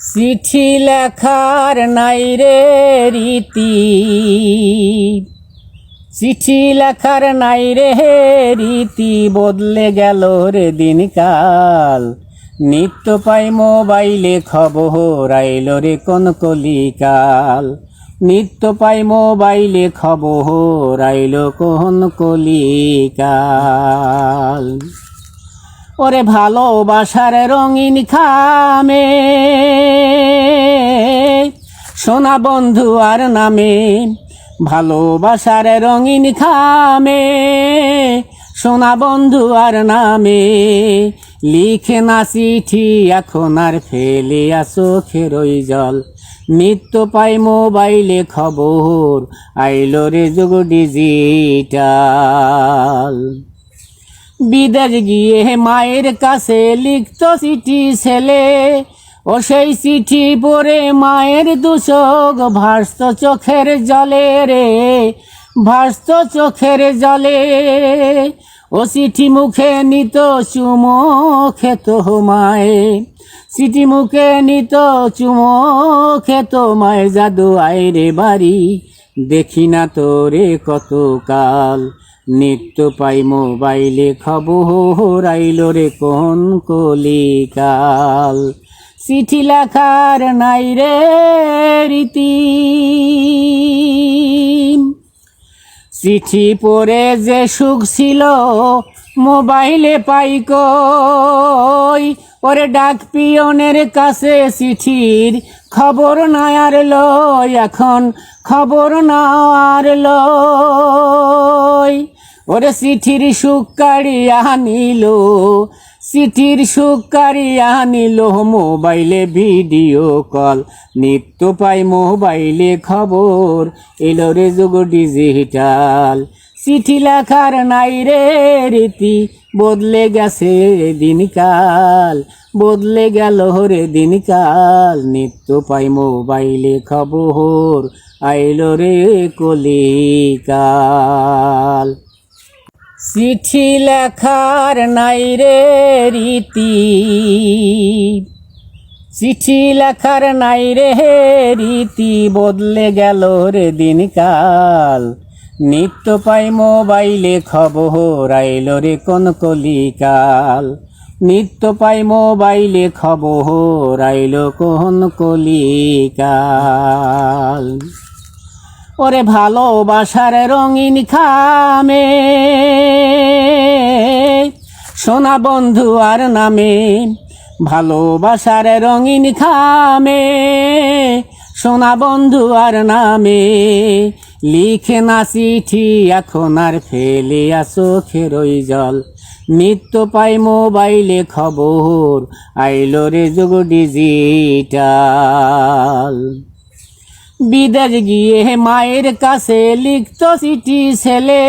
চিঠি লেখার নাই রে রীতি। চিঠি লেখার নাই রে রীতি, বদলে গেল রে দিনকাল। নিত্য পাই মোবাইলে খবর আইল রে কোন কলিকাল। নিত্য পাই মোবাইলে খবর আইল কোন কলিকাল। ওরে ভালোবাসার রঙিন খামে। সোনা বন্ধু আর নামে ভালোবাসার রঙিন খামে। সোনা বন্ধু আর নামে, লিখে না চিঠি, এখন আর ফেলে আসো খেরই জল। নিত্য পাই মোবাইলে খবর, আইলো রে যুগ ডিজিটাল। বিদেশ গিয়ে মায়ের কাছে লিখত চিঠি ছেলে। ও সেই চিঠি পরে মায়ের দুচোখ ভাসত চোখের জলে রে, ভাসত চোখের জলে। ও চিঠি মুখে নিত চুমো, খেত মায়ে। চিঠি মুখে নিত চুমো, খেত মায়ের জাদু আইরে বাড়ি দেখি না তোরে কতকাল। নিত্য পাই মোবাইলে খবর রে কোন কলিকাল। চিঠি লেখার নাই রে রীতি। চিঠি পড়ে যে সুখ ছিল, মোবাইলে পাই কই? ওরে ডাক পিয়নের কাছে চিঠির খবর না আর লয় এখন খবর না আর লয় ওরে চিঠির সুখ কাড়িয়া নিল চিঠির সুখ কাড়িয়া মোবাইলে ভিডিও কল। নিত্য পাই মোবাইলে খবর, এলো রে যুগ ডিজিটাল। চিঠি লেখার নাই রে রীতি, বদলে গেছে দিনকাল, বদলে গেল রে দিনকাল। নিত্য পাই মোবাইলে খবর, আইলো রে কলিকাল। চিঠি লেখার নাই রে রীতি। চিঠি লেখার নাই রে রীতি, বদলে গেল রে দিনকাল। নিত্য পাই মোবাইলে খবর আইল রে কোন কলিকাল। নিত্য পাই মোবাইলে খবর আইল কোন কলিকাল। ওরে ভালোবাসার রঙিন খামে। সোনা বন্ধু আর নামে, ভালোবাসার রঙিন খামে। সোনা বন্ধু আর নামে, লিখে না চিঠি, এখন আর ফেলে আসো খেরই জল। নিত্য পাই মোবাইলে খবর, আইলো রে যুগ ডিজিটাল। বিদেশ গিয়ে মায়ের কাছে লিখত চিঠি ছেলে।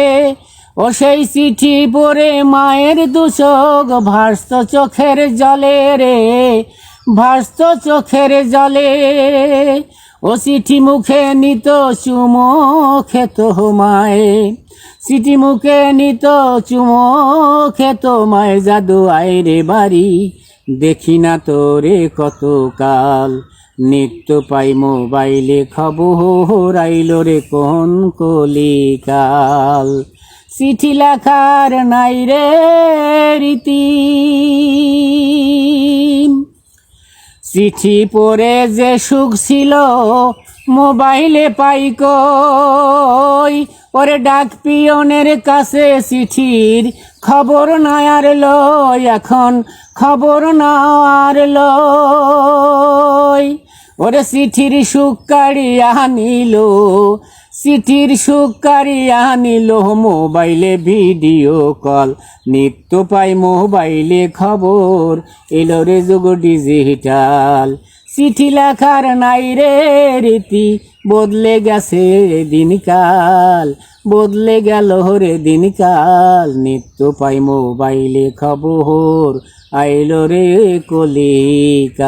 ও সেই চিঠি পরে মায়ের দুচোখ ভাসত চোখের জলে রে, ভাসত চোখের জলে। ও চিঠি মুখে নিত চুমো, খেত মায়ে। চিঠি মুখে নিত চুমো, খেত মায়ের জাদু আইরে বাড়ি দেখি না তোরে কতকাল। নিত্য পাই মোবাইলে খবর রে কোন কলিকাল। চিঠি লেখার নাই রে রীতি। চিঠি পড়ে যে সুখ ছিল, মোবাইলে পাই কই? ওরে ডাক পিয়নের কাছে চিঠির খবর না আর লয় এখন খবর না আর লয় ওরে চিঠির সুখ কাড়িয়া নিল চিঠির সুখ কাড়িয়া মোবাইলে ভিডিও কল। নিত্য পাই মোবাইলে খবর, এলো রে যুগ ডিজিটাল। চিঠি লেখার নাই রে রীতি, বদলে গেছে দিনকাল, বদলে গেল রে দিনকাল। নিত্য পাই মোবাইলে খবর, আইলো রে কলিকাল।